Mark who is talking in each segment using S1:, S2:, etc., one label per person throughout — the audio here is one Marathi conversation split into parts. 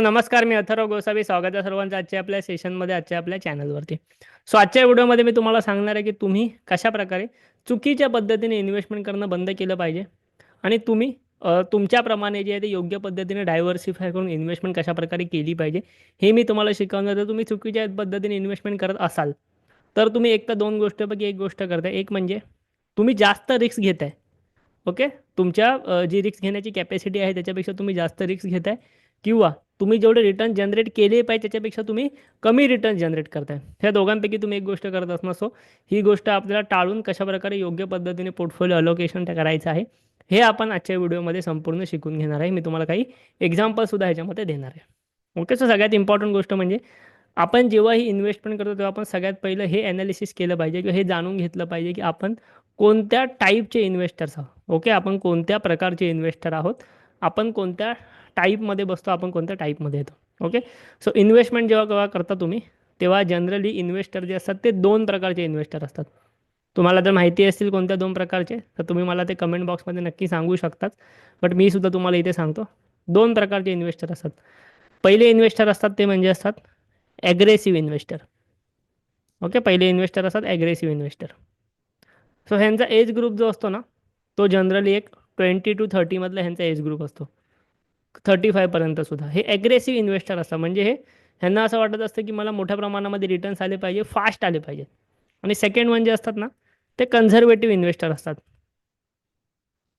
S1: नमस्कार मी अथर्व गोसावी. स्वागत आहे सर्वांचं आजच्या आपल्या सेशनमध्ये आजच्या आपल्या चॅनलवरती सो आजच्या व्हिडिओमध्ये मी तुम्हाला सांगणार आहे की तुम्ही कशा प्रकारे चुकीच्या पद्धतीने इन्व्हेस्टमेंट करणं बंद केलं पाहिजे आणि तुम्ही तुमच्याप्रमाणे जे आहे ते योग्य पद्धतीने डायव्हर्सिफाय करून इन्व्हेस्टमेंट कशा प्रकारे केली पाहिजे हे मी तुम्हाला शिकवणार तर तुम्ही चुकीच्या पद्धतीने इन्व्हेस्टमेंट करत असाल तर तुम्ही एक तर दोन गोष्टीपैकी एक गोष्ट करताय. एक म्हणजे तुम्ही जास्त रिस्क घेताय. ओके तुमच्या जी रिस्क घेण्याची कॅपॅसिटी आहे त्याच्यापेक्षा तुम्ही जास्त रिस्क घेताय किंवा तुम्ही जेवढे रिटर्न जनरेट केले पाहिजे त्याच्यापेक्षा तुम्ही कमी रिटर्न जनरेट करताय. ह्या दोघांपैकी तुम्ही एक गोष्ट करत असणार. सो ही गोष्ट आपल्याला टाळून कशाप्रकारे योग्य पद्धतीने पोर्टफोलिओ अलोकेशन करायचं आहे हे आपण आजच्या व्हिडिओमध्ये संपूर्ण शिकून घेणार आहे. मी तुम्हाला काही एक्झाम्पलसुद्धा ह्याच्यामध्ये देणार आहे. ओके सो सगळ्यात इम्पॉर्टंट गोष्ट म्हणजे आपण जेव्हा ही इन्व्हेस्टमेंट करतो तेव्हा आपण सगळ्यात पहिलं हे ॲनालिसिस केलं पाहिजे किंवा हे जाणून घेतलं पाहिजे की आपण कोणत्या टाईपचे इन्व्हेस्टर्स आहोत. ओके आपण कोणत्या प्रकारचे इन्व्हेस्टर आहोत. आपण कोणत्या टाईपमध्ये बसतो आपण कोणत्या टाईपमध्ये येतो. ओके सो इन्व्हेस्टमेंट जेव्हा केव्हा करता तुम्ही तेव्हा जनरली इन्व्हेस्टर जे असतात ते दोन प्रकारचे इन्व्हेस्टर असतात. तुम्हाला जर माहिती असतील कोणत्या दोन प्रकारचे तर तुम्ही मला ते कमेंट बॉक्समध्ये नक्की सांगू शकतात. बट मी सुद्धा तुम्हाला इथे सांगतो दोन प्रकारचे इन्व्हेस्टर असतात. पहिले इन्व्हेस्टर असतात ते म्हणजे असतात ॲग्रेसिव्ह इन्व्हेस्टर ओके पहिले इन्व्हेस्टर असतात ॲग्रेसिव्ह इन्व्हेस्टर सो ह्यांचा एज ग्रुप जो असतो ना तो जनरली एक ट्वेंटी टू थर्टीमधला ह्यांचा एज ग्रुप असतो. थर्टी फायपर्यंतसुद्धा हे ॲग्रेसिव्ह इन्व्हेस्टर असतात. म्हणजे हे ह्यांना असं वाटत असतं की मला मोठ्या प्रमाणामध्ये रिटर्न्स आले पाहिजे फास्ट आले पाहिजे. आणि सेकंड म्हणजे असतात ना ते कन्झर्वेटिव्ह इन्व्हेस्टर असतात.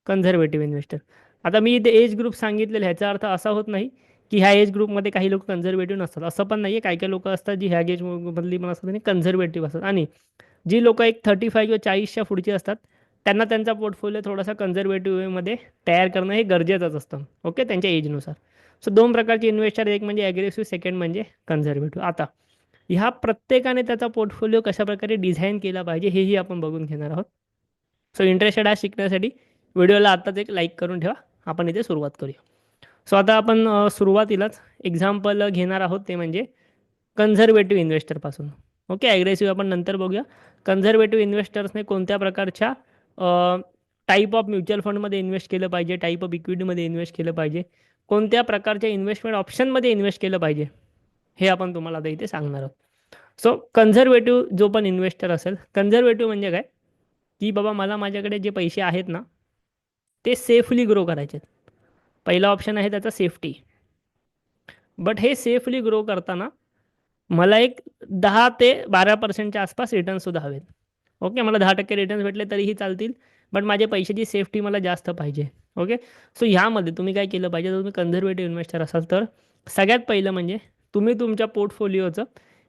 S1: कन्झर्वेटिव्ह इन्व्हेस्टर आता मी इथे एज ग्रुप सांगितलेलं ह्याचा अर्थ असा होत नाही की ह्या एज ग्रुपमध्ये काही लोक कन्झर्वेटिव्ह नसतात. असं पण नाही आहे काही काही लोक असतात जी ह्या एज मधली पण असतात आणि कन्झर्वेटिव्ह असतात. आणि जी लोक एक थर्टी फाय किंवा चाळीसच्या पुढची असतात त्यांना त्यांचा पोर्टफोलिओ थोडासा कन्झर्वेटिव्ह वेमध्ये तयार करणं हे गरजेचंच असतं. ओके त्यांच्या एजनुसार सो दोन प्रकारचे इन्व्हेस्टर एक म्हणजे ॲग्रेसिव्ह सेकंड म्हणजे कन्झर्वेटिव्ह आता ह्या प्रत्येकाने त्याचा पोर्टफोलिओ कशाप्रकारे डिझाईन केला पाहिजे हेही आपण बघून घेणार आहोत. सो इंटरेस्टेड आहे शिकण्यासाठी व्हिडिओला आत्ताच एक लाईक करून ठेवा. आपण इथे सुरुवात करूया. सो आता आपण सुरुवातीलाच एक्झाम्पल घेणार आहोत. ते म्हणजे कन्झर्वेटिव्ह इन्व्हेस्टरपासून ओके ॲग्रेसिव्ह आपण नंतर बघूया. कन्झर्वेटिव्ह इन्व्हेस्टर्सने कोणत्या प्रकारच्या टाईप ऑफ म्युच्युअल फंडमध्ये इन्व्हेस्ट केलं पाहिजे टाईप ऑफ इक्विटीमध्ये इन्व्हेस्ट केलं पाहिजे. कोणत्या प्रकारच्या इन्व्हेस्टमेंट ऑप्शनमध्ये इन्व्हेस्ट केलं पाहिजे हे आपण तुम्हाला आता इथे सांगणार आहोत. सो कन्झर्वेटिव्ह जो पण इन्व्हेस्टर असेल कन्झर्वेटिव्ह म्हणजे काय? की बाबा मला माझ्याकडे जे पैसे आहेत ना ते सेफली ग्रो करायचे आहेत. पहिला ऑप्शन आहे त्याचा सेफ्टी बट हे सेफली ग्रो करताना मला एक दहा ते बारा पर्सेंटच्या आसपास रिटर्नसुद्धा हवेत. ओके मला दहा टक्के रिटर्न्स भेटले तरीही चालतील बट माझ्या पैशाची सेफ्टी मला जास्त पाहिजे ओके? सो ह्यामध्ये तुम्ही काय केलं पाहिजे? जर तुम्ही कन्झर्वेटिव्ह इन्व्हेस्टर असाल तर सगळ्यात पहिलं म्हणजे तुम्ही तुमच्या पोर्टफोलिओचं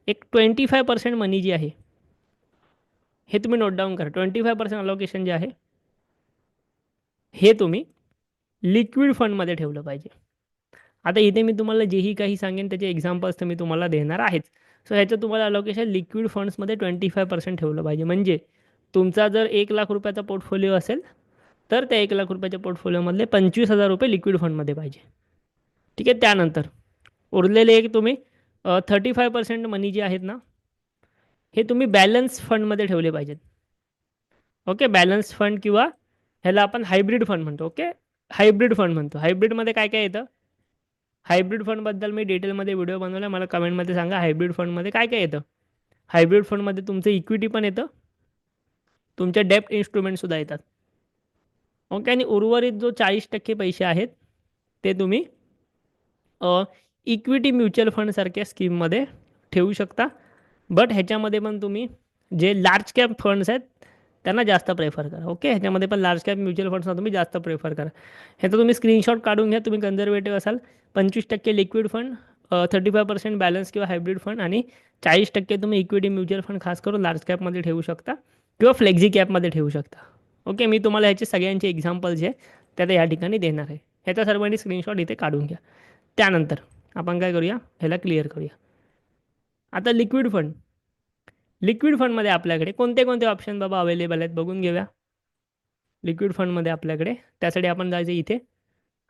S1: एक ट्वेंटी फाय पर्सेंट मनी जी आहे हे तुम्ही नोट डाऊन करा. ट्वेंटी फाय पर्सेंट अलोकेशन जे आहे हे तुम्ही लिक्विड फंडमध्ये ठेवलं पाहिजे. आता इथे मी तुम्हाला जेही काही सांगेन त्याचे एक्झाम्पल्स तर मी तुम्हाला देणार आहेच. सो ह्याचं तुम्हाला अलोकेशन लिक्विड फंड्समध्ये ट्वेंटी फाय पर्सेंट ठेवलं पाहिजे. म्हणजे तुमचा जर एक लाख रुपयाचा पोर्टफोलिओ असेल तर त्या एक लाख रुपयाच्या पोर्टफोलिओमधले पंचवीस हजार रुपये लिक्विड फंडमध्ये पाहिजे. ठीक आहे? त्यानंतर उरलेले एक तुम्ही थर्टी फाय पर्सेंट मनी जे आहेत ना हे तुम्ही बॅलन्स फंडमध्ये ठेवले पाहिजेत. ओके? बॅलन्स फंड किंवा ह्याला आपण हायब्रिड फंड म्हणतो. ओके? हायब्रिड फंड म्हणतो. हायब्रिडमध्ये काय काय येतं? हायब्रिड फंडबद्दल मी डिटेलमध्ये व्हिडिओ बनवला मला कमेंटमध्ये सांगा हायब्रिड फंडमध्ये काय काय येतं? हायब्रिड फंडमध्ये तुमचं इक्विटी पण येतं. तुमच्या डेप्ट इन्स्ट्रुमेंटसुद्धा येतात. ओके आणि उर्वरित जो चाळीस टक्के पैसे आहेत ते तुम्ही इक्विटी म्युच्युअल फंडसारख्या स्कीममध्ये ठेवू शकता. बट ह्याच्यामध्ये पण तुम्ही जे लार्ज कॅप फंड्स आहेत त्यांना जास्त प्रेफर करा ओके ह्याच्यामध्ये पण लार्ज कॅप म्युच्युअल फंड्सना तुम्ही जास्त प्रेफर करा. ह्याचं तुम्ही स्क्रीनशॉट काढून घ्या तुम्ही कन्झर्वेटिव्ह असाल पंचवीस टक्के liquid fund thirty five percent balance किंवा हायब्रिड फंड आणि चाळीस टक्के तुम्ही इक्विटी म्युच्युअल फंड खास करून लार्ज कॅपमध्ये ठेवू शकता किंवा फ्लेक्झी कॅपमध्ये ठेवू शकता. ओके मी तुम्हाला ह्याचे सगळ्यांचे एक्झाम्पल जे त्या या ठिकाणी देणार आहे. ह्याचा सर्वांनी स्क्रीनशॉट इथे काढून घ्या. त्यानंतर आपण काय करूया? ह्याला क्लिअर करूया. आता लिक्विड फंड लिक्विड फंडमध्ये आपल्याकडे कोणते कोणते ऑप्शन बाबा अवेलेबल आहेत बघून घेऊया. लिक्विड फंडमध्ये आपल्याकडे त्यासाठी आपण जायचं इथे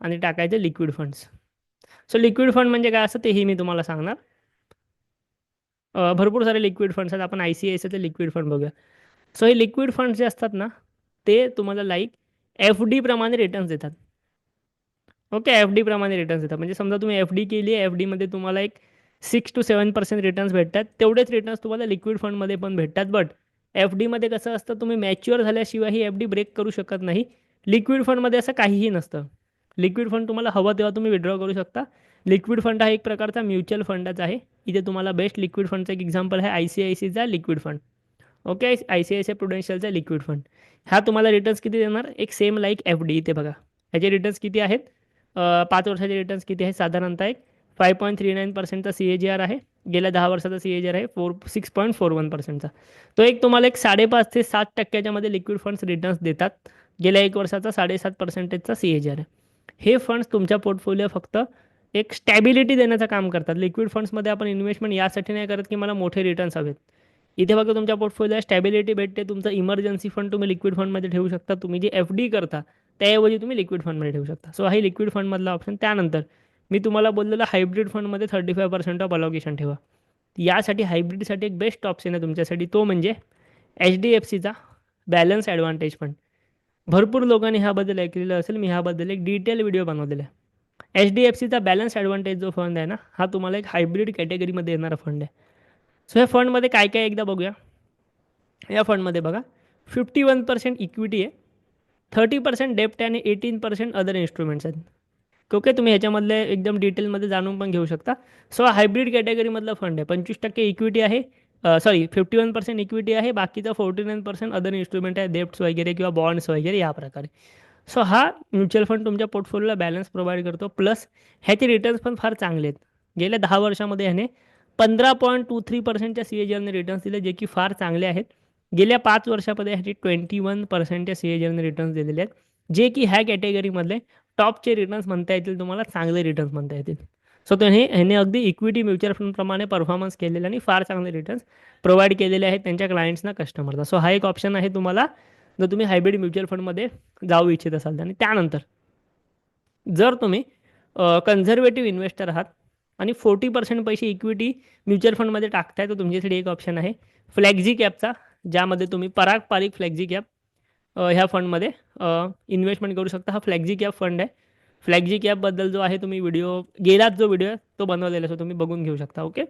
S1: आणि टाकायचं liquid funds so liquid fund म्हणजे काय असतं तेही मी तुम्हाला सांगणार. भरपूर सारे लिक्विड फंड्स आहेत. आपण आय सी आय सीचे लिक्विड फंड बघूया. सो हे लिक्विड फंड्स जे असतात ना ते तुम्हाला लाईक एफ डी प्रमाणे रिटर्न्स देतात. ओके एफ डी प्रमाणे रिटर्न्स देतात. म्हणजे समजा तुम्ही एफ डी केली आहे एफ डीमध्ये तुम्हाला एक six two seven percent returns भेटतात. तेवढेच रिटर्न्स तुम्हाला लिक्विड फंडमध्ये पण भेटतात. बट एफ डीमध्ये कसं असतं तुम्ही मॅच्युअर झाल्याशिवाय ही एफ डी ब्रेक करू शकत नाही. लिक्विड फंडमध्ये असं काहीही नसतं. लिक्विड फंड तुम्हाला हवं तेव्हा तुम्ही विड्रॉ करू शकता. लिक्विड फंड हा एक प्रकारचा म्युच्युअल फंडच आहे. इथे तुम्हाला बेस्ट लिक्विड फंडचं एक एक्झाम्पल आहे आय सी आय सीचा liquid fund. Okay I C I C प्रुडेन्शियलचा liquid fund. हा तुम्हाला रिटर्न्स किती देणार? एक सेम लाईक एफ डी इथे बघा. ह्याचे रिटर्न्स किती आहेत? पाच वर्षाचे रिटर्न्स किती आहेत साधारणतः एक फाय पॉईंट थ्री नाईन पर्सेंटचा सी ए जी आर आहे. गेल्या दहा वर्षाचा सी ए जी आर आहे four six point four one पर्सेंटचा. तो एक तुम्हाला एक साडेपाच ते सात टक्क्याच्यामध्ये लिक्विड फंड्स रिटर्न्स देतात. गेल्या एक वर्षाचा साडेसात पर्सेंटेजचा सी ए जी आर आहे. हे फंड्स तुमच्या पोर्टफोलिओ फक्त एक स्टॅबिलिटी देण्याचं काम करतात. लिक्विड फंड्समध्ये आपण इन्व्हेस्टमेंट यासाठी नाही करत की मला मोठे रिटर्न्स हवेत. इथे फक्त तुमच्या पोर्टफोलिओला स्टॅबिलिटी भेटते. तुमचं इमर्जन्सी फंड तुम्ही लिक्विड फंडमध्ये ठेवू शकता. तुम्ही जे एफ डी करता त्याऐवजी तुम्ही लिक्विड फंडमध्ये ठेवू शकता. सो हा लिक्विड फंडमधला ऑप्शन त्यानंतर मी तुम्हाला बोललेलं हायब्रिड फंडमध्ये thirty five percent of allocation ठेवा. यासाठी हायब्रिडसाठी एक बेस्ट ऑप्शन आहे तुमच्यासाठी तो म्हणजे एच डी एफ सीचा बॅलन्स ॲडव्हान्टेज फंड भरपूर लोकांनी ह्याबद्दल ऐकलेलं असेल मी ह्याबद्दल एक डिटेल व्हिडिओ बनवलेला आहे. एच डी एफ सीचा बॅलन्स ॲडव्हान्टेज जो फंड आहे ना हा तुम्हाला एक हायब्रिड कॅटेगरीमध्ये येणारा फंड आहे. सो ह्या फंडमध्ये काय काय एकदा बघूया. या फंडमध्ये बघा फिफ्टी वन पर्सेंट इक्विटी आहे थर्टी पर्सेंट डेप्ट आणि एटीन पर्सेंट अदर इन्स्ट्रुमेंट्स आहेत. ओके तुम्ही ह्याच्यामधले एकदम डिटेलमध्ये जाणून पण घेऊ शकता. सो हायब्रिड कॅटेगरीमधला फंड आहे. पंचवीस टक्के इक्विटी आहे. Sorry fifty one percent equity आहे. बाकीचा forty nine percent other instrument आहे डेप्ट्स वगैरे किंवा बॉन्ड्स वगैरे या प्रकारे. सो हा म्युच्युअल फंड तुमच्या पोर्टफोलिओला बॅलन्स प्रोव्हाइड करतो. प्लस ह्याचे रिटर्न्स पण फार चांगले आहेत. गेल्या दहा वर्षामध्ये ह्याने पंधरा पॉईंट टू थ्री पर्सेंटच्या सी एजरने रिटर्न्स दिले जे की फार चांगले आहेत. गेल्या पाच वर्षामध्ये ह्याची ट्वेंटी वन पर्सेंटच्या सी एजरने रिटर्न्स दिलेले आहेत. जे की ह्या कॅटेगरीमधले टॉपचे रिटर्न्स म्हणता येतील तुम्हाला चांगले रिटर्न्स म्हणता येतील. सो त्याने ह्याने अगदी इक्विटी म्युच्युअल फंडप्रमाणे परफॉर्मन्स केलेले आणि फार चांगले रिटर्न्स प्रोव्हाइड केलेले आहेत त्यांच्या क्लायंट्सना कस्टमरला सो हा एक ऑप्शन आहे तुम्हाला जर तुम्ही हायब्रिड म्युच्युअल फंडमध्ये जाऊ इच्छित असाल. तर आणि त्यानंतर जर तुम्ही कन्झर्वेटिव्ह इन्व्हेस्टर आहात आणि फोर्टी पर्सेंट पैसे इक्विटी म्युच्युअल फंडमध्ये टाकताय तर तुमच्यासाठी एक ऑप्शन आहे. फ्लॅक्झी कॅपचा ज्यामध्ये तुम्ही पराग पारिक फ्लॅक्झी कॅप ह्या फंडमध्ये. इन्व्हेस्टमेंट करू शकता. हा फ्लॅक्झी कॅप फंड आहे. फ्लॅगजी कॅपबद्दल जो आहे तुम्ही व्हिडिओ गेलाच जो व्हिडिओ आहे तो बनवलेला सो तुम्ही बघून घेऊ शकता. ओके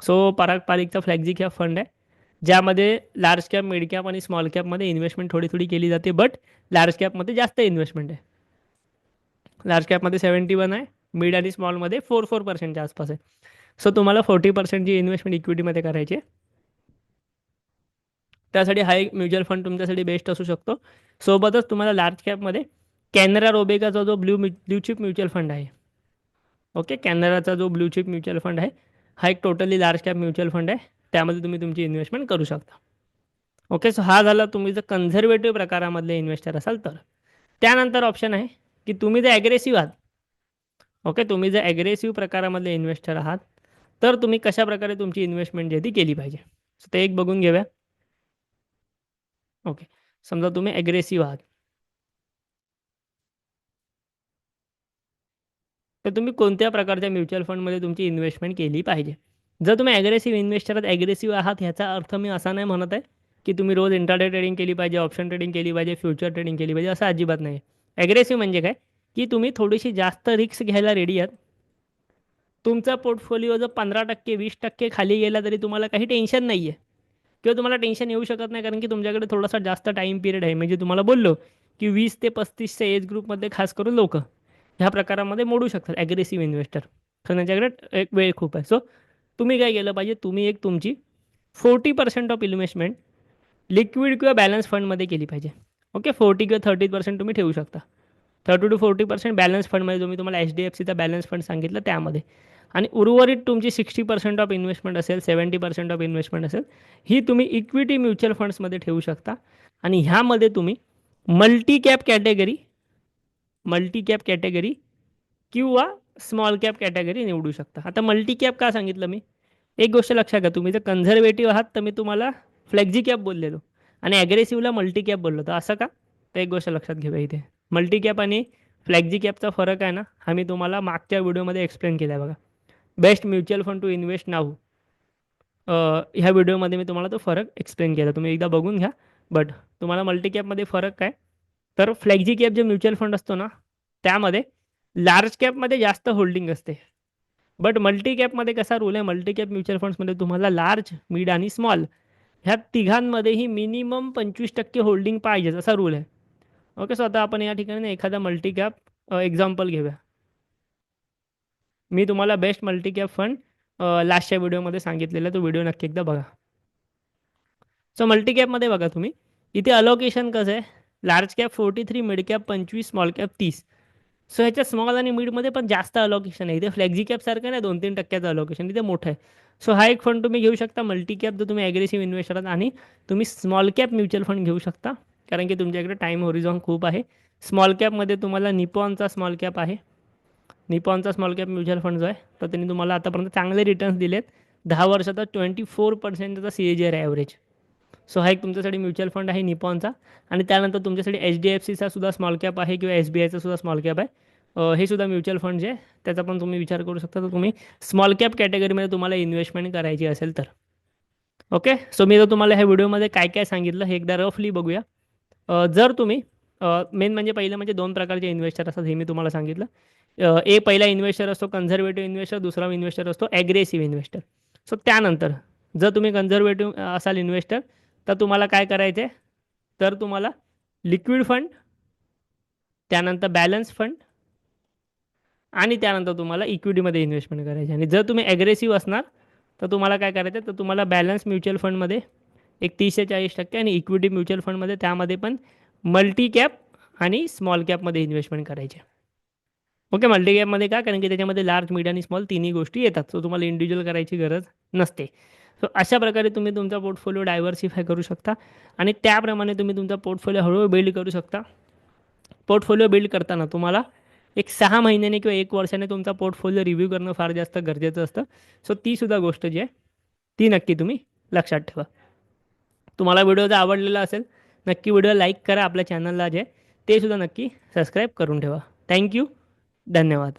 S1: सो पराग पारिकचा फ्लॅगजी कॅप फंड आहे. ज्यामध्ये लार्ज कॅप मिड कॅप आणि स्मॉल कॅपमध्ये इन्व्हेस्टमेंट थोडी थोडी केली जाते. बट लार्ज कॅपमध्ये जास्त इन्व्हेस्टमेंट आहे. लार्ज कॅपमध्ये सेवन्टी वन आहे. मिड आणि स्मॉलमध्ये फोर फोर पर्सेंटच्या आसपास आहे. सो तुम्हाला फोर्टी पर्सेंटची इन्व्हेस्टमेंट इक्विटीमध्ये करायची आहे. त्यासाठी हा एक म्युच्युअल फंड तुमच्यासाठी बेस्ट असू शकतो. सोबतच तुम्हाला लार्ज कॅपमध्ये कॅनरा रोबेगाचा जो blue blue chip mutual fund आहे. ओके कॅनराचा जो ब्ल्यू चिप म्युच्युअल फंड आहे हा एक totally large cap mutual fund आहे. त्यामध्ये तुम्ही तुमची इन्व्हेस्टमेंट करू शकता. ओके सो हा झाला तुम्ही जर कन्झर्वेटिव्ह प्रकारामधले इन्व्हेस्टर असाल तर. त्यानंतर ऑप्शन आहे की तुम्ही जर ॲग्रेसिव्ह आहात ओके तुम्ही जर ॲग्रेसिव्ह प्रकारामधले इन्व्हेस्टर आहात तर तुम्ही कशा प्रकारे तुमची इन्व्हेस्टमेंट जी ती केली पाहिजे. सो ते एक बघून घेऊया. ओके. समजा तुम्ही ॲग्रेसिव्ह आहात. तर तुम्ही कोणत्या प्रकारच्या म्युच्युअल फंडमध्ये तुमची इन्व्हेस्टमेंट केली पाहिजे? जर तुम्ही ॲग्रेसिव्ह इन्व्हेस्टर आहात ॲग्रेसिव्ह आहात ह्याचा अर्थ मी असा नाही म्हणत आहे की तुम्ही रोज इंटरडे ट्रेडिंग केली पाहिजे ऑप्शन ट्रेडिंग केली पाहिजे फ्युचर ट्रेडिंग केली पाहिजे असं अजिबात नाही. ॲग्रेसिव्ह म्हणजे काय? की तुम्ही थोडीशी जास्त रिक्स घ्यायला रेडी आहात. तुमचा पोर्टफोलिओ जर पंधरा टक्के वीस टक्के खाली गेला तरी तुम्हाला काही टेन्शन नाही आहे किंवा तुम्हाला टेन्शन येऊ शकत नाही कारण की तुमच्याकडे थोडासा जास्त टाईम पिरियड आहे. म्हणजे तुम्हाला बोललो की वीस ते पस्तीसच्या एज ग्रुपमध्ये खास करून लोक ह्या प्रकारामध्ये मोडू शकतात ॲग्रेसिव्ह इन्व्हेस्टर कारण त्यांच्याकडे एक वेळ खूप आहे. सो तुम्ही काय केलं पाहिजे? तुम्ही एक तुमची forty percent of investment liquid किंवा बॅलन्स फंडमध्ये केली पाहिजे. ओके फोर्टी किंवा थर्टी पर्सेंट तुम्ही ठेवू शकता. Thirty to forty percent balance फंडमध्ये जो तुम्हाला एच डी एफ सीचा बॅलन्स फंड सांगितलं त्यामध्ये. आणि उर्वरित तुमची सिक्स्टी पर्सेंट ऑफ इन्व्हेस्टमेंट असेल सेवन्टी पर्सेंट ऑफ इन्व्हेस्टमेंट असेल ही तुम्ही इक्विटी म्युच्युअल फंड्समध्ये ठेवू शकता. आणि ह्यामध्ये तुम्ही multi cap category multi cap category किंवा स्मॉल कॅप कॅटेगरी निवडू शकता. आता मल्टी कॅप का सांगितलं मी? एक गोष्ट लक्षात घ्या तुम्ही जर कन्झर्वेटिव्ह आहात तर मी तुम्हाला फ्लेक्झी कॅप बोललेलो आणि ॲग्रेसिव्हला मल्टी कॅप बोललो. तर असं का? तर एक गोष्ट लक्षात घेऊया इथे. मल्टी कॅप आणि फ्लॅक्झी कॅपचा फरक आहे ना हा मी तुम्हाला मागच्या व्हिडिओमध्ये एक्सप्लेन केला आहे बघा. Best mutual fund to invest now. ह्या व्हिडिओमध्ये मी तुम्हाला तो फरक एक्सप्लेन केला. तुम्ही एकदा बघून घ्या. बट तुम्हाला मल्टी कॅपमध्ये फरक काय? तर फ्लॅक्झी कॅप जे म्युच्युअल फंड असतो ना त्यामध्ये लार्ज कॅपमध्ये जास्त होल्डिंग असते. बट मल्टी कॅपमध्ये कसा रूल आहे? मल्टी कॅप म्युच्युअल फंड्समध्ये तुम्हाला लार्ज मिड आणि स्मॉल ह्या तिघांमध्येही मिनिमम पंचवीस टक्के होल्डिंग पाहिजेच असा रूल आहे. ओके सो आता आपण या ठिकाणी एखादा मल्टी कॅप एक्झाम्पल घेऊया. मी तुम्हाला बेस्ट मल्टी कॅप फंड लास्टच्या व्हिडिओमध्ये सांगितलेला तो व्हिडिओ नक्की एकदा बघा. सो मल्टी कॅपमध्ये बघा तुम्ही. इथे अलोकेशन कसं आहे? Large cap forty three mid cap पंचवीस स्मॉल कॅप तीस. सो ह्याच्या स्मॉल आणि मिडमध्ये पण जास्त अलोकेशन आहे. इथे फ्लेक्झी कॅपसारखं नाही दोन तीन टक्क्याचं अलोकेशन इथे मोठं आहे. सो हा एक फंड तुम्ही घेऊ शकता. मल्टी कॅप जो तुम्ही ॲग्रेसिव्ह इन्व्हेस्टर आहात आणि तुम्ही स्मॉल कॅप म्युच्युअल फंड घेऊ शकता. कारण की तुमच्याकडे टाईम होरिझॉन खूप आहे. स्मॉल कॅपमध्ये तुम्हाला निपॉनचा स्मॉल कॅप आहे. निपॉनचा स्मॉल कॅप म्युच्युअल फंड जो आहे तर त्यांनी तुम्हाला आतापर्यंत चांगले रिटर्न्स दिलेत. दहा वर्षाचा ट्वेंटी फोर पर्सेंट त्याचा C A G R average so हा एक तुमच्यासाठी म्युच्युअल फंड आहे निपॉनचा. आणि त्यानंतर तुमच्यासाठी एच डी एफ सीचा सुद्धा स्मॉल कॅप आहे किंवा एस बी आयचा सुद्धा स्मॉल कॅप आहे. हे सुद्धा म्युच्युअल फंड जे आहे त्याचा पण तुम्ही विचार करू शकता. तर तुम्ही स्मॉल कॅप कॅटेगरीमध्ये तुम्हाला इन्व्हेस्टमेंट करायची असेल तर. ओके सो मी जर तुम्हाला ह्या व्हिडिओमध्ये काय काय सांगितलं हे एकदा रफली बघूया. जर तुम्ही मेन म्हणजे पहिलं म्हणजे दोन प्रकारचे इन्व्हेस्टर असतात हे मी तुम्हाला सांगितलं. ए पहिला इन्व्हेस्टर असतो कन्झर्वेटिव्ह इन्व्हेस्टर दुसरा इन्व्हेस्टर असतो ॲग्रेसिव्ह इन्व्हेस्टर सो त्यानंतर जर तुम्ही कन्झर्वेटिव्ह असाल इन्व्हेस्टर तर तुम्हाला काय करायचं आहे तर तुम्हाला लिक्विड फंड त्यानंतर बॅलन्स फंड आणि त्यानंतर तुम्हाला इक्विटीमध्ये इन्व्हेस्टमेंट करायची आणि जर तुम्ही ॲग्रेसिव्ह असणार तर तुम्हाला काय करायचं आहे तर तुम्हाला बॅलन्स म्युच्युअल फंडमध्ये एक तीस ते चाळीस टक्के आणि इक्विटी म्युच्युअल फंडमध्ये त्यामध्ये पण मल्टी कॅप आणि स्मॉल कॅपमध्ये इन्व्हेस्टमेंट करायचे ओके मल्टी कॅपमध्ये का? कारण की त्याच्यामध्ये लार्ज मिड आणि स्मॉल तिन्ही गोष्टी येतात. सो तुम्हाला इंडिव्हिज्युअल करायची गरज नसते. सो अशा प्रकारे तुम्ही तुमचा पोर्टफोलिओ डायव्हर्सिफाय करू शकता. आणि त्याप्रमाणे तुम्ही तुमचा पोर्टफोलिओ हळूहळू बिल्ड करू शकता. पोर्टफोलिओ बिल्ड करताना तुम्हाला एक सहा महिन्याने किंवा एक वर्षाने तुमचा पोर्टफोलिओ रिव्ह्यू करणं फार जास्त गरजेचं असतं. सो ती सुद्धा गोष्ट जी आहे ती नक्की तुम्ही लक्षात ठेवा. तुम्हाला व्हिडिओ जर आवडलेला असेल नक्की व्हिडिओ लाईक करा आपल्या चॅनलला जे ते सुद्धा नक्की सबस्क्राईब करून ठेवा. थँक्यू धन्यवाद.